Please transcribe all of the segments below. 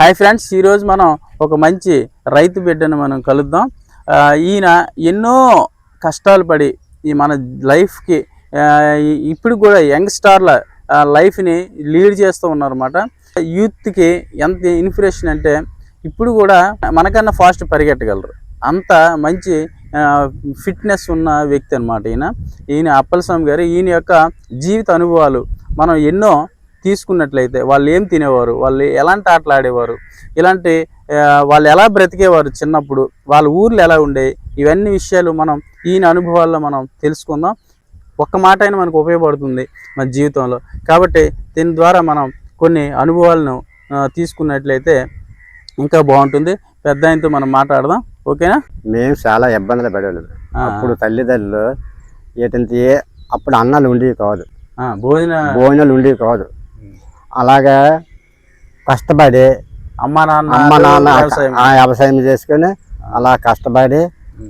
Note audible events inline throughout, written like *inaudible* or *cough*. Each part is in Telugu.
హాయ్ ఫ్రెండ్స్ ఈరోజు మనం ఒక మంచి రైతు బిడ్డను మనం కలుద్దాం. ఈయన ఎన్నో కష్టాలు పడి ఈ మన లైఫ్కి ఇప్పుడు కూడా యంగ్స్టార్ల లైఫ్ని లీడ్ చేస్తూ ఉన్నారన్నమాట. యూత్కి ఎంత ఇన్స్పిరేషన్ అంటే ఇప్పుడు కూడా మనకన్నా ఫాస్ట్ పరిగెట్టగలరు. అంత మంచి ఫిట్నెస్ ఉన్న వ్యక్తి అనమాట ఈయన. ఈయన అప్పలస్వామి గారు ఈయన యొక్క జీవిత అనుభవాలు మనం ఎన్నో తీసుకున్నట్లయితే వాళ్ళు ఏం తినేవారు? వాళ్ళు ఎలాంటి ఆటలు ఆడేవారు? ఇలాంటి వాళ్ళు ఎలా బ్రతికేవారు చిన్నప్పుడు? వాళ్ళ ఊర్లు ఎలా ఉండేవి ఇవన్నీ విషయాలు మనం ఈయన అనుభవాల్లో మనం తెలుసుకుందాం. ఒక్క మాట అయినా మనకు ఉపయోగపడుతుంది మన జీవితంలో. కాబట్టి దీని ద్వారా మనం కొన్ని అనుభవాలను తీసుకున్నట్లయితే ఇంకా బాగుంటుంది. పెద్ద ఆయనతో మనం మాట్లాడదాం. ఓకేనా? మేము చాలా ఇబ్బందులు పడేవాళ్ళం. అప్పుడు తల్లిదండ్రులు ఏంటంటే అప్పుడు అన్నాలు ఉండేవి కాదు. భోజన భోజనాలు ఉండేవి కాదు. అలాగా కష్టపడి అమ్మ నాన్న అమ్మ నాన్న వ్యవసాయం. ఆ వ్యవసాయం చేసుకొని అలా కష్టపడి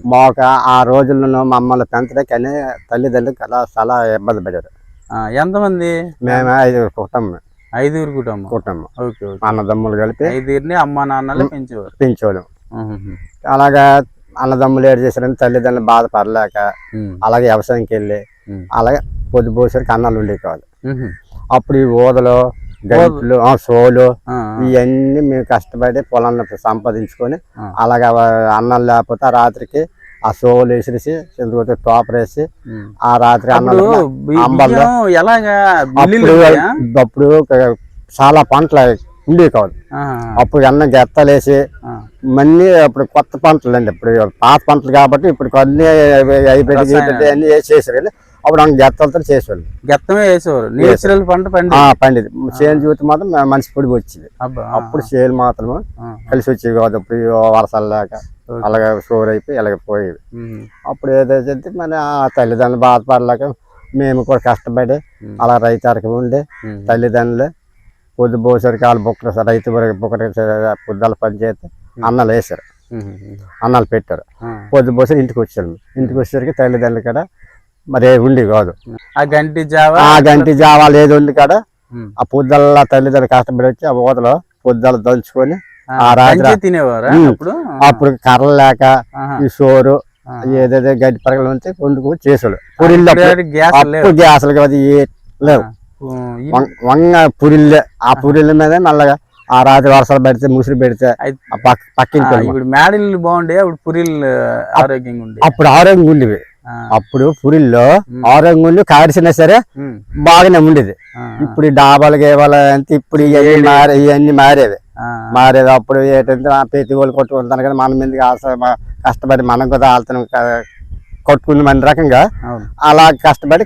మాకు ఆ రోజుల్లో మమ్మల్ని పెంచడానికి తల్లిదండ్రులు అలా చాలా ఇబ్బంది పడారు ఎంతమంది మేము ఐదు కుటుంబం ఐదుగురు కుటుంబం కుటుంబం ఓకే అన్నదమ్ములు కలిపి ఐదుగురిని అమ్మ నాన్నలు పెంచేవారు ఉహుహు. అలాగా అన్నదమ్ములు ఏడు చేశారని తల్లిదండ్రులు బాధపడలేక. అలాగే వ్యవసాయంకి వెళ్ళి. అలాగే పొద్దు పోసరికి అన్నాలు ఉండేవి. అప్పుడు ఈ ఊదలు గంటలు ఆ సోలు. ఇవన్నీ మేము కష్టపడి పొలంలో సంపాదించుకొని. అలాగా అన్నం లేకపోతే ఆ రాత్రికి ఆ సోలు వేసేసి చింతకొట్టి తోపర వేసి. ఆ రాత్రి అన్నం అప్పుడు చాలా పంటలు ఉండేవి కాదు అప్పుడు అన్న గెత్తలేసి మళ్ళీ అప్పుడు కొత్త పంటలు అండి ఇప్పుడు పాత పంటలు కాబట్టి ఇప్పుడు కొన్ని అయిపోయి. అన్ని చేసారు కానీ అప్పుడు గెత్తలతో చేసేవాళ్ళు. గెత్తమే వేసేవారు నేచురల్ పంట పండి పండిది. చేను చూస్తే మాత్రం మనిషి పొడి వచ్చింది. అప్పుడు చేలు మాత్రం కలిసి వచ్చేవి కాదు. అప్పుడు లేక ఓకే. అలాగే స్టోర్ అయిపోయి ఇలాగ పోయేవి. అప్పుడు ఏదైతే మన ఆ తల్లిదండ్రులు బాధపడలేక మేము కూడా కష్టపడి అలా రైతు ఉండి తల్లిదండ్రులు పొద్దు పోసరికి వాళ్ళు బుక్కలు రైతు బుక్కలు పొద్దుల పని చేస్తే అన్నాలు వేసారు అన్నాలు పెట్టారు. పొద్దు పోసరి ఇంటికి వచ్చారు. ఇంటికి వచ్చేసరికి తల్లిదండ్రులు కూడా మరి ఉండి కాదు. ఆ గంటి జావా? ఆ గంటి జావాలు ఏది ఉంది కాడ. ఆ పొద్దుల తల్లిదండ్రులు కష్టపడి వచ్చి ఆ ఊతలో పొద్దుల దంచుకొని ఆ, గంజి తినేవారా. అప్పుడు? కర్రలు లేక. ఈ సోరు. ఏదైతే గడ్డి పరగలు ఉంటే వండుకు చేసాడు. పురిళ్ళు అప్పుడు గ్యాసులు కాదు ఏ లేవు. వంగ పురిళ్ళే ఆ పురిళ్ళ మీద నల్లగా ఆ రాత్రి వర్షాలు పెడితే ముసురు పెడితే పక్కింటి ఇప్పుడు మేడలు బాగుండే అప్పుడు పురిలు ఆరోగ్యంగా ఉండే అప్పుడు ఆరోగ్యం ఉండేవి. అప్పుడు పురిల్లో ఆరోగ్యం ఉండి కాడిసినా సరే బాగానే ఉండేది. ఇప్పుడు డాబాలు గేబాలు ఇప్పుడు ఇవన్నీ మారే ఇవన్నీ మారేవి. మారేది అప్పుడు ఏంటంటే ప్రతి వాళ్ళు కొట్టుకుంటాను కదా మన మీదకి ఆశ మ- కష్టపడి మనం కూడా ఆళ్తాను కొట్టుకుని మన రకంగా అలా కష్టపడి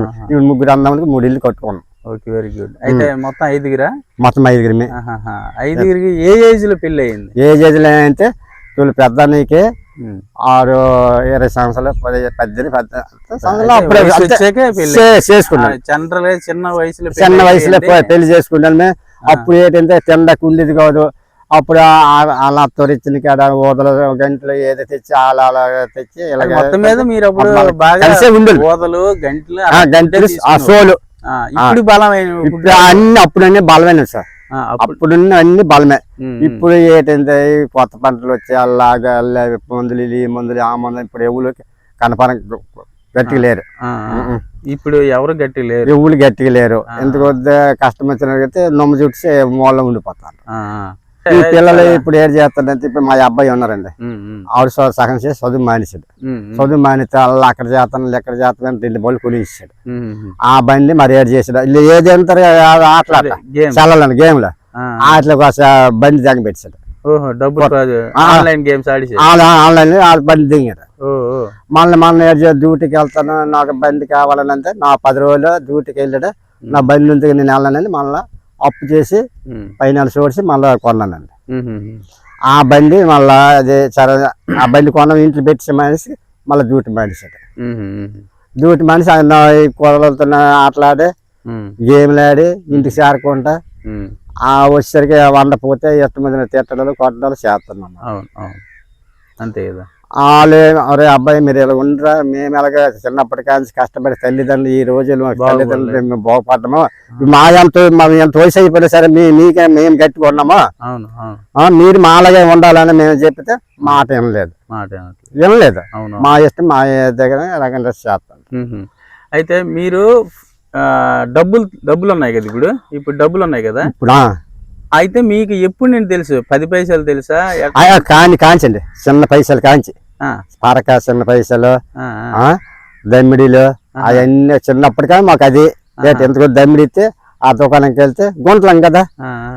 ఆహా. ఇప్పుడు ముగ్గురు అందరికి మూడు ఇల్లు కట్టుకున్నాం. Okay very good. అయితే మొత్తం ఐదుగురా? మొత్తం ఐదుగురిమి. ఆహాహా. ఐదుగురికి ఏ ఏజ్లో పెళ్ళి అయింది ఏ ఏజ్లో అంటే వీళ్ళు పెద్దనికి. ఆరు ఇరవై సంవత్సరాలు పది పద్దెనిమిది సంవత్సరాలు అప్పుడే చేసుకున్నాను చంద్రలే చిన్న వయసులో చిన్న వయసులో పెళ్ళి చేసుకున్నాను మే. అప్పుడు ఏంటంటే తిండకు ఉండేది కాదు. అప్పుడు అలా తొరిచిన కాడ ఊదలు గంటలు ఏదో తెచ్చి అలా అలా తెచ్చి ఇలాగ మొత్తం మీద మీరు అప్పుడు కలిసే ఉండేది. ఓదలు గంటలు గంటలు ఆ. సోలు. ఇప్పుడు బలమైన ఇప్పుడు అన్ని అప్పుడు అన్ని బలమైన సార్. ఆ, అప్పుడు అప్పుడు అన్ని బలమే ఇప్పుడు ఏంటంటే కొత్త పంటలు వచ్చి అలాగా అలా మందులు ఈ మందులు ఆ మందులు ఇప్పుడు ఎవరు కనపరం గట్టిగా లేరు. ఇప్పుడు ఎవరు గట్టి లేరు ఎవరు గట్టిగా లేరు ఎందుకు కష్టం వచ్చినట్లయితే నొమ్మ చుట్టి మూలలో ఉండిపోతారు. ఈ పిల్లలు ఇప్పుడు ఏం చేస్తారంటే ఇప్పుడు మా అబ్బాయి ఉన్నారండి. ఆవిడ సగం చేసి చదువు మానేసాడు చదువు మానేస్తే అలా అక్కడ చేస్తాను ఎక్కడ చేస్తాను రెండు బళ్ళు కొనిచ్చాడు. ఆ బండి మరి ఏడు చేసాడు. ఏది ఎంత ఆటలాట అదే, గేమ్. చల్లని లో ఆటలో బండి దిగ పెట్టాడు. ఆన్లైన్ గేమ్స్ బండి దిగాడు. మళ్ళీ మన ఏడు డ్యూటీకి వెళ్తాను నాకు బండి కావాలని అంటే నా పది రోజులు డ్యూటీకి వెళ్ళాడు. నా బండి నుంచి నేను వెళ్ళానని మళ్ళీ అప్పు చేసి పైన చూసి మళ్ళీ కొన్నానండి. ఆ బండి మళ్ళా అదే సరే ఆ బండి కొన్న ఇంట్లో పెట్టి మనిషి మళ్ళీ డ్యూటీ మనిషి డ్యూటీ మనిషి ఆయన కూరలతో ఆటలాడి ఉమ్, గేమ్లు ఆడి ఇంటికి చేరుకుంటా. ఆ వచ్చేసరికి వండపోతే ఇష్టం మీద తిట్టడాలు కొట్టడాలు అవును అవును. అంతే కదా. వాళ్ళు అరే అబ్బాయి మీరు ఇలా ఉండరా? మేము ఎలాగ చిన్నప్పటి కానీ కష్టపడి తల్లిదండ్రులు ఈ రోజులు మా తల్లిదండ్రులు మేము బాగుపడ్డాము? మా ఎంత మా ఎంత వయసు అయిపోయినా సరే మీ మీకే మేము ఆ, మీరు మా అలాగే ఉండాలని మేము చెప్తే మాట వినలేదు. మాట ఏమంటారు? వినలేదు. అవును. మా ఇష్టం మా దగ్గర రకంగా చేస్తాం. అయితే మీరు డబ్బులు డబ్బులు ఉన్నాయి కదా ఇప్పుడు? ఇప్పుడు డబ్బులు ఉన్నాయి కదా? ఇప్పుడు అయితే మీకు ఎప్పుడు నేను తెలుసు? పది పైసలు తెలుసా? కాని కాంచండి చిన్న పైసలు కాంచి పరక చిన్న పైసలు దమ్మిడిలు అవన్నీ చిన్నప్పటికా మాకు అది రేట్ ఎందుకు దమ్మిడి ఇస్తే ఆ దుకాణంకి వెళ్తే గుంటలం కదా.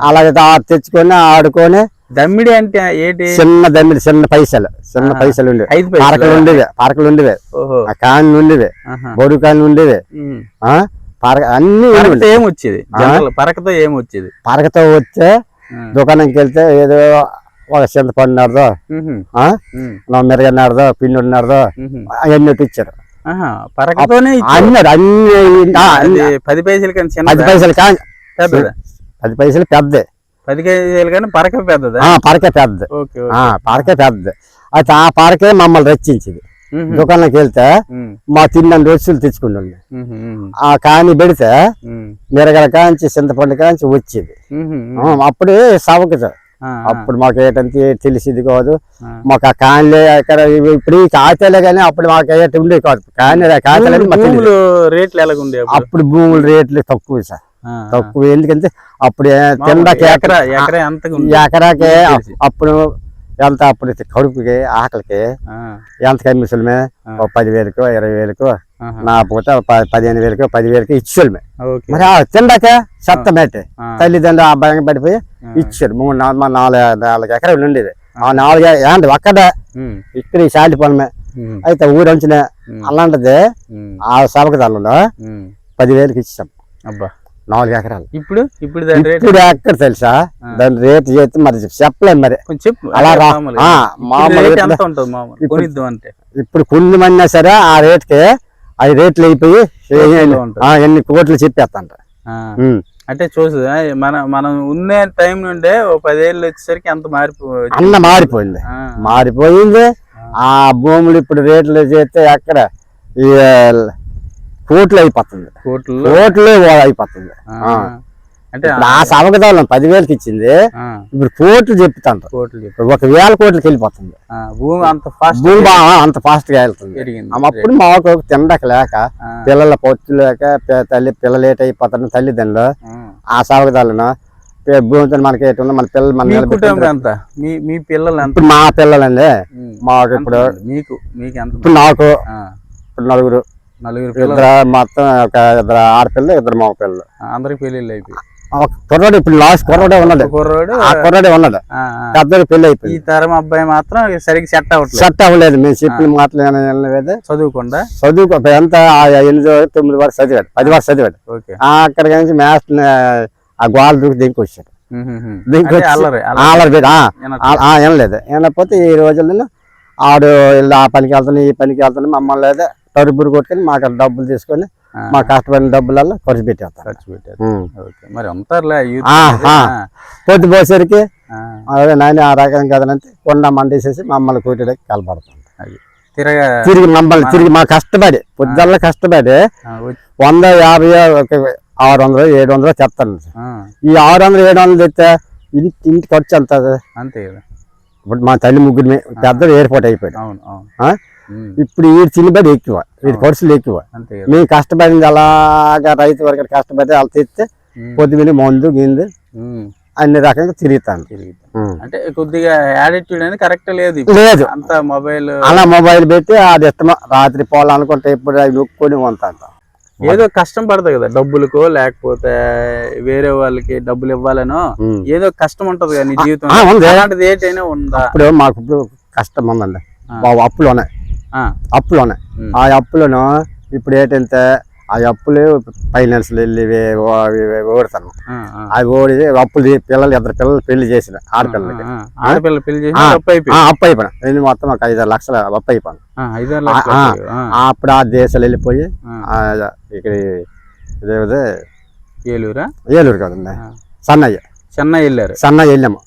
అలాగే ఆ తెచ్చుకొని ఆడుకొని దమ్మిడి అంటే ఏంటి? చిన్న దమ్మిడి చిన్న పైసలు చిన్న పైసలు ఉండేవి. పరకలు ఉండేవి పరకలు ఉండేవి. కాన్లు ఉండేవి. బొడు కాన్లు ఉండేవి. పరక అన్ని పరకతో ఏం వచ్చేది? జనరల్ పరకతో ఏం వచ్చేది? పరకతో వచ్చే. దుకాణంకి వెళ్తే ఏదో ఒక చింతపండు నాడదో మిరగ నాడదో పిండి నాడదో. అవన్నీ ఇచ్చారు. అన్నారు అన్ని పది పైసలు కానీ పది పైసలు కా పెద్దదా? పది పైసలు పెద్ద పది కేజీలు కానీ పరక పెద్దదా? ఆ పరకే పెద్ద పరకే పెద్ద అయితే ఆ పరకే మమ్మల్ని రచించింది. దుకాణంకి వెళ్తే. మా తిన్న రోజులు తెచ్చుకుంటుండే. ఆ కాని పెడితే. మిరగల కాంచి చింతపండు కాంచి వచ్చేది. అప్పుడే సవకత ఆ, అప్పుడు మాకు ఏంటంటే తెలిసింది కాదు. మాకు ఆ కాయలే అక్కడ ఇవి ఇప్పుడు ఈ కాయతలే కానీ అప్పుడు మాకు ఏంటి ఉండేవి కాదు కానీ భూములు రేట్లు ఎలాగుండే అప్పుడు అప్పుడు భూముల రేట్లు తక్కువ సార్ తక్కువ ఎందుకంటే అప్పుడు తిండకి ఎకరా? ఎకరాకే. అప్పుడు ఎంత అప్పుడు కడుపుకి ఆకలికి ఎంత కమిషన్మే. ఒక పదివేలకు ఇరవై వేలకు. నా పూట పదిహేను వేలకు పదివేలకు ఇచ్చేవాళ్ళమే ఓకే మరి తిండాక చెత్త మేటే. తల్లిదండ్రులు ఆ భయం పడిపోయి. ఇచ్చారు. మూడు నాలుగు మా నాలుగు నాలుగు ఎకరాలు ఉండేది. ఆ. నాలుగు ఏంటి ఒక్కడ. ఇక్కడ ఈ శాలి పొలమే. అయితే ఊరంచిన మ్మ్. అలాంటిది. ఆ సవకదాలలో మ్మ్. పదివేలకు ఇచ్చాం. అబ్బా. నాలుగు ఎకరాలు. ఇప్పుడు? ఇప్పుడు ఇప్పుడు ఎక్కడ తెలుసా? దాని రేటు చేస్తే మరి చెప్పలేము మరి. చెప్పు. అలా మామూలు అంటే. ఇప్పుడు కొన్ని మంది సరే ఆ రేట్కి అవి రేట్లు అయిపోయి ఎన్ని కోట్లు చెప్పేస్తాంట ఉమ్. అంటే చూసు మన మనం ఉన్న టైం నుండే ఓ పదేళ్ళు వచ్చేసరికి అంత మార్పు అన్న మారిపోయింది. మారిపోయింది. ఆ. భూములు ఇప్పుడు రేట్లు చేస్తే ఎక్కడ ఈ కోట్లు అయిపోతుంది. కోట్లు? కోట్లు అయిపోతుంది. అంటే ఆ సవకదాలం పదివేలకి ఇచ్చింది. ఇప్పుడు కోట్లు చెప్తాంటారు కోట్లు ఒక వేల కోట్లకి వెళ్ళిపోతుంది. భూమి అంత ఫాస్ట్ భూమి అంత ఫాస్ట్గా వెళ్తుంది. అప్పుడు మాకు తినడక లేక పిల్లల పొత్తు లేక తల్లి పిల్లలు లేట్ అయిపోతారు తల్లిదండ్రులు ఆ. సవకదాలను భూమితో మనకి ఎటు మన పిల్లలు మన ఎంత? మీ మీ పిల్లలు ఎంత? మా పిల్లలండి మాకు ఇప్పుడు? మీకు మీకు ఎంత? ఇప్పుడు నాకు ఇప్పుడు నలుగురు. నలుగురు మొత్తం ఒక ఇద్దరు ఆడపిల్లలు ఇద్దరు మగ పిల్లలు అందరికి పెళ్ళిళ్ళు అయిపోయి కుర్రాడు ఇప్పుడు లాస్ట్ కుర్రాడే ఉన్నాడు కుర్రోడు. ఆ కుర్రాడే ఆ. పెద్దడు పెళ్ళి ఈ అయిపోయింది తరం అబ్బాయి మాత్రం సరిగ్గా సెట్ అవ్వట్లేదు. సెట్ అవ్వలేదు. మేము చెప్పిన మాటలు వినలేదు. చదువుకుండా? చదువుకో ఎంత ఎనిమిది తొమ్మిది వరకు చదివాడు. పది వరకు చదివాడు. అక్కడ నుంచి మ్యాథ్స్ ఆ గోళ దూకి దింకి వచ్చాడు ఆ, వినలేదు. వినకపోతే ఈ రోజుల్లో ఆడు ఆ పనికి వెళ్తాను ఈ పనికి వెళ్తాను మమ్మల్ని లేదా తరుపురు కొట్టుకొని మాకు డబ్బులు తీసుకొని మా కష్టపడిన డబ్బులలో ఖర్చు పెట్టేస్తాను. ఖర్చు. ఓకే. మరి. పొద్దు ఆ, అదే నాయన ఆ రకం కదనంటే కొండ మండేసేసి మమ్మల్ని కూటడానికి కలపడుతుంది. తిరగా మమ్మల్ని తిరిగి మా కష్టపడి పొద్దుల్ల కష్టపడి వంద యాభై ఒక ఆరు వందలు ఏడు వందలు చెప్తాను. ఈ ఆరు వందలు ఏడు వందలు తెస్తే ఇంటి ఇంటి ఖర్చు ఎంత? అంతే కదా. ఇప్పుడు మా తల్లి ముగ్గురు పెద్ద ఎయిర్పోర్ట్ అయిపోయాడు ఇప్పుడు వీడి చిన్నబడి ఎక్కువ వీడి ఖర్చులు ఎక్కువ. మేము కష్టపడింది అలాగా రైతు వరకు కష్టపడి వాళ్ళు తెస్తే పొద్దుమిని మందు గిందు అన్ని రకంగా తిరుగుతాను. అంటే కొద్దిగా యాటిట్యూడ్ అనేది కరెక్ట్ లేదు. లేదు. అంత మొబైల్ అలా మొబైల్ పెట్టి అది ఇష్టమా రాత్రి పోవాలనుకుంటే ఇప్పుడు అవి నొక్కొని ఉంటాంట ఏదో కష్టం పడదు కదా డబ్బులకో లేకపోతే వేరే వాళ్ళకి డబ్బులు ఇవ్వాలనో. ఏదో కష్టం ఉంటది కదా నీ జీవితం. అలాంటిది ఏంటైనా ఉందా? ఇప్పుడు మాకు ఇప్పుడు కష్టం ఉందండి. అప్పులు ఉన్నాయి ఆ, అప్పులు ఉన్నాయి ఉం. ఆ అప్పులను ఇప్పుడు ఏంటంటే ఆ అప్పులు ఫైనాన్స్ వెళ్ళి ఓడతాను అవి ఓడి అప్పులు పిల్లలు ఇద్దరు పిల్లలు పెళ్ళి చేసిన ఆడపిల్లలకి అప్పు అయిపోయాను. ఇది మొత్తం ఒక ఐదారు లక్షల అప్పు అయిపోయాను అప్పుడు ఆ దేశాలు వెళ్ళిపోయి ఇక్కడ ఇదేదే ఏలూరా? ఏలూరు కదండి. సన్నయ్య. చెన్నై వెళ్ళారు. వెళ్ళాము.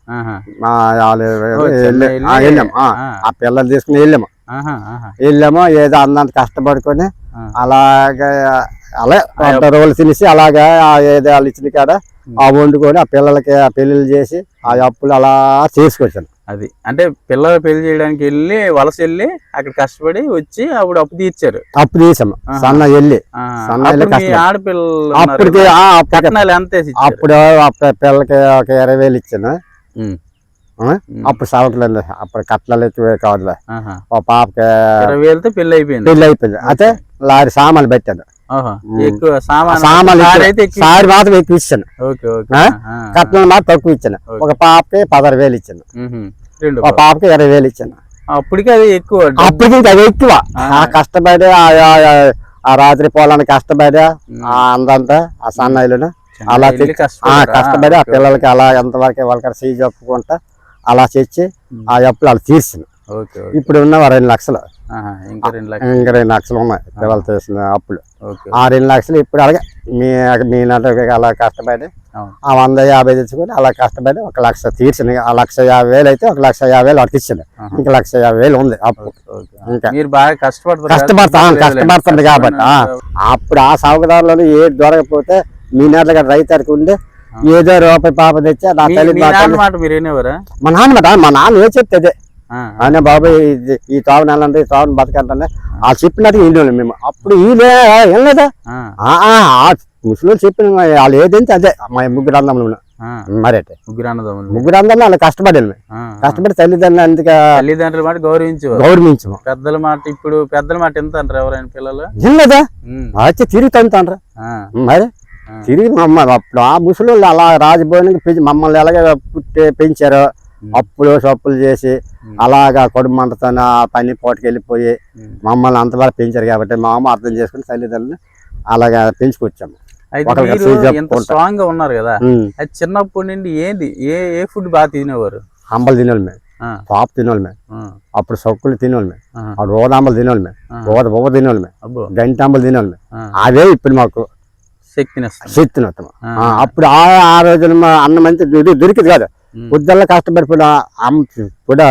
చెన్నై ఆ, వెళ్ళి- వెళ్ళాము ఆ, పిల్లలు తీసుకుని వెళ్ళాము. వెళ్ళామో ఏదో అందంత కష్టపడుకొని. అలాగే అలా వంద రోజులు తినేసి అలాగా ఆ ఏదో వాళ్ళు ఇచ్చిన కాడ ఆ వండుకొని ఆ పిల్లలకి ఆ పెళ్ళిళ్ళు చేసి ఆ అప్పులు అలా చేసుకొచ్చాను. అది. అంటే పిల్లలు పెళ్ళి చేయడానికి వెళ్ళి వలస వెళ్ళి అక్కడ కష్టపడి వచ్చి అప్పుడు అప్పు తీర్చారు. అప్పు తీసాము. సన్న వెళ్ళి. కష్టపడి. ఆడపిల్లలు అప్పటికి? అప్పుడు పిల్లలకి ఒక ఇరవై వేలు ఇచ్చాను. అప్పుడు సవట్లేదు అప్పుడు కట్నాలు ఎక్కువ కావట్లే. మా పాపకి ఇరవై వేలతో పెళ్ళి అయిపోయింది. పెళ్ళి అయిపోయింది. అయితే లారీ సామాన్లు పెట్టాను సామాన్లు సారి మాత్రం ఎక్కువ ఇచ్చాను. కట్నం మాత్రం తక్కువ ఇచ్చాను. ఒక పాపకి పదహారు వేలు ఇచ్చాను. ఒక పాపకి ఇరవై వేలు ఇచ్చాను. అప్పటికి అది ఎక్కువ. అప్పటికి అది ఎక్కువ. ఆ. కష్టపడి ఆ- రాత్రి పోలాన్ని కష్టపడి. ఆ అందంతా ఆ సన్నాయిలను చిన్న అలా? కష్టపడి ఆ పిల్లలకి అలా ఎంతవరకు వాళ్ళకి సీజ్ చెప్పుకుంటా అలా ఉమ్. ఆ అప్పులు అలా తీర్చిన ఇప్పుడు ఉన్న రెండు లక్షలు. ఇంకా రెండు లక్షలు ఇంకా రెండు లక్షలు ఉన్నాయి పిల్లలు చేసిన అప్పులు ఆ రెండు లక్షలు ఇప్పుడు అలాగే మీ మీ నాటకి అలా కష్టపడి. ఆ వంద యాభై తెచ్చుకొని అలా కష్టపడి ఒక లక్ష తీర్చిన ఆ లక్ష యాభై వేలు అయితే ఒక లక్ష యాభై వేలు ఆహా. ఇంకా లక్ష యాభై వేలు ఉంది అప్పు. ఇంకా. మీరు బాగా కష్టపడతారు కష్టపడతా కష్టపడుతుంది కాబట్టి. అప్పుడు ఆ సౌకర్యాలలో ఏది దొరకపోతే మీ నాటగా రైతులకు ఉండి ఏదో రూపాయి పాప తెచ్చి నా మీ- తల్లి మీ నాన్న మా నాన్న ఏ చెప్తే అదే ఆయన బాబాయ్ ఈ తావు నెలంటే ఈ తావును బతకంటే ఆ చెప్పినట్టు ఇంటి మేము. అప్పుడు ఈలే ఏం లేదా? ముసలి చెప్పిన వాళ్ళు ఏదంటే అదే మా ముగ్గురు అందములు. మరైతే ముగ్గురు అన్నదమ్ములు. ముగ్గురు అందరం వాళ్ళు. ఆ, కష్టపడి తల్లిదండ్రులు అందుకే తల్లిదండ్రుల మాట గౌరవించేవారు. గౌరవించము పెద్దల మాట ఇప్పుడు పెద్దల మాట ఎంత అంటారు ఎవరైనా పిల్లలు? ఏం లేదా? వచ్చి తిరిగి తంటారు ఆ, మరి. తిరిగి మమ్మ అప్పుడు ఆ ముసలి అలా రాజభవనికి పెంచి మమ్మల్ని ఎలాగ పుట్టి పెంచారు అప్పులు సప్పులు చేసి అలాగా కొడుకు మంటతో ఆ పని పోటుకి వెళ్ళిపోయి. మమ్మల్ని అంతవరకు పెంచారు కాబట్టి మా అమ్మ అర్థం చేసుకుని తల్లిదండ్రులు అలాగా పెంచుకొచ్చాము. స్ట్రాంగ్గా ఉన్నారు కదా. అది చిన్నప్పటి నుండి ఏంది? ఏ ఏ ఫుడ్ బాగా తినేవారు? అంబలు తినోళ్ళు మేము. పాపు తినోళ్ళు మేము. అప్పుడు సొక్కులు తినోళ్ళు మేము. అప్పుడు ఓదాంబలు తినోళ్ళు మేము. ఆ. ఓద బొవ్వ తినోళ్ళు మేము. అబ్బో. గంట అంబలు తినోళ్ళు మేము అవే ఇప్పుడు మాకు. శక్తిని వస్తాం ఆ. అప్పుడు ఆ రోజున అన్నం అంతా దొరి- దొరికింది కాదు. ఉమ్, పొద్దుల్ల కష్టపడిపోయిన అమ్మ ఇప్పుడు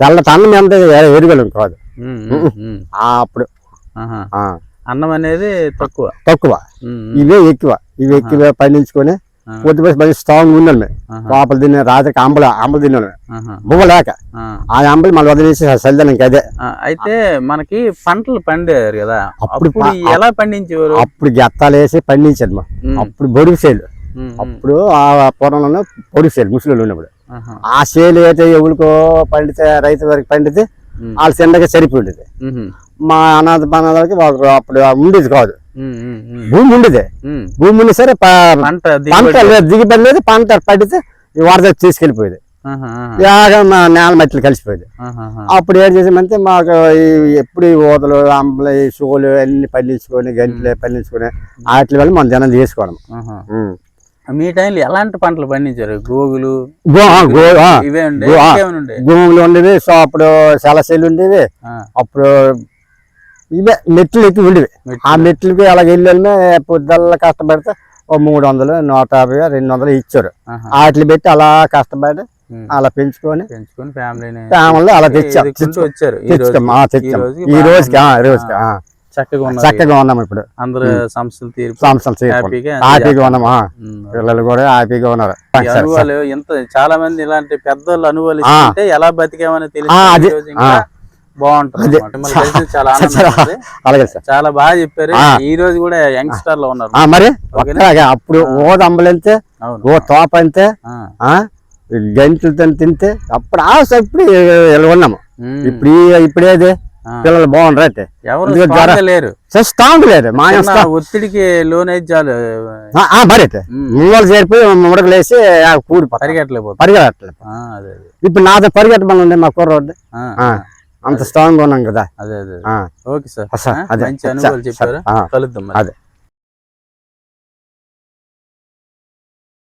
తెల్ల అన్నం ఎంత ఎరగలం కాదు. అప్పుడు. అన్నం అనేది తక్కువ. తక్కువ. ఇవే ఎక్కువ. ఇవి ఎక్కువ పండించుకొని పొద్దుపోయి మంచి స్ట్రాంగ్ ఆహా, పాపలు తినే రాత్రికి అంబలు అంబలు తిన్నాను బువ్వ లేక ఆ. అంబలు మళ్ళీ వదిలేసి చల్దాను ఇంకా అదే. ఆ, అయితే మనకి పంటలు పండారు కదా. అప్పుడు ఎలా పండించేవారు? అప్పుడు గెత్తాలు వేసి ఉమ్, అప్పుడు బొడుగు సేలు. అప్పుడు ఆ పొలంలో పొడుగు సేలు ముసలి ఉన్నప్పుడు. ఆ సేలు అయితే ఎవరికో పండితే రైతు వరకు పండితే వాళ్ళ చిన్నగా సరిపోయింది. మా అనాథ పనాథలకి అప్పుడు ఉండేది కాదు. భూమి ఉండేది. భూమి ఉండి సరే పంట దిగుబడి. లేదు, పంట పడితే ఈ వరద తీసుకెళ్ళిపోయేది. మా నేల మట్టిలు కలిసిపోయేది. అప్పుడు ఏం చేసామంటే మాకు ఎప్పుడు ఈ ఊదలు అంబలు సోలు అన్ని పండించుకొని గంటలు పండించుకొని వాటి వల్ల మనం జనం. ఉం. మీ టైంలో ఎలాంటి పంటలు పండించారు? గోగులు గో ఆ, గో ఆ, ఇవే ఉండే గో- ఆ. ఇంకేమైనా ఉండే? భూములు ఉండేవి సో అప్పుడు సెలసీలు ఉండేవి. అప్పుడు ఇవే మెట్లు ఎక్కువ ఉండేవి. ఆ మెట్లకి అలాగ వెళ్ళి పొద్దుల్ల కష్టపడితే ఓ మూడు వందలు నూట యాభై రెండు వందలు ఇచ్చారు. వాటిని పెట్టి అలా కష్టపడి. అలా పెంచుకొని పెంచుకొని ఫ్యామిలీని ఫ్యామిలీ అలా తెచ్చాం. వచ్చారు. ఈ రోజుకి. చక్కగా ఉన్నాం ఇప్పుడు. అందరు హ్యాపీగా ఉన్నాం. పిల్లలు కూడా హ్యాపీగా ఉన్నారు. ఈ అనుభవాలు ఎంత చాలా మంది ఇలాంటి పెద్దోళ్ళు అనుభవాలు ఎలా బతికామని తెలిసి బాగుంటుంది. *laughs* అలాగే సార్. చాలా బాగా చెప్పారు. ఈ రోజు కూడా యంగ్స్టర్లో ఉన్నారు. మరి? అప్పుడు ఓ అవును. ఓ తోప. ఆ. గంటలతో తింటే అప్పుడు ఆ ఇప్పుడు ఇలా ఉన్నాము. ఇప్పుడు ఈ- ఇప్పుడు ఏది? ఆ. పిల్లలు బాగుండ్రు అయితే. ఎవరు. లేరు. స్ట్రాంగ్ లేదు మా ఒత్తిడికి లోన్ అయితే చాలు మరి అయితే. ఉమ్. మూడు చేరిపోయి ముడకలేసి కూడి పరిగెట్టలేదు అదే ఇప్పుడు నాతో పరిగెట్టమని మా కుర్రోడ్డు అంత స్ట్రాంగ్ ఉన్నాం కదా. అదే అదే ఓకే సార్. మంచి అనుభవాలు చెప్పారు. కలుద్దాం. అదే.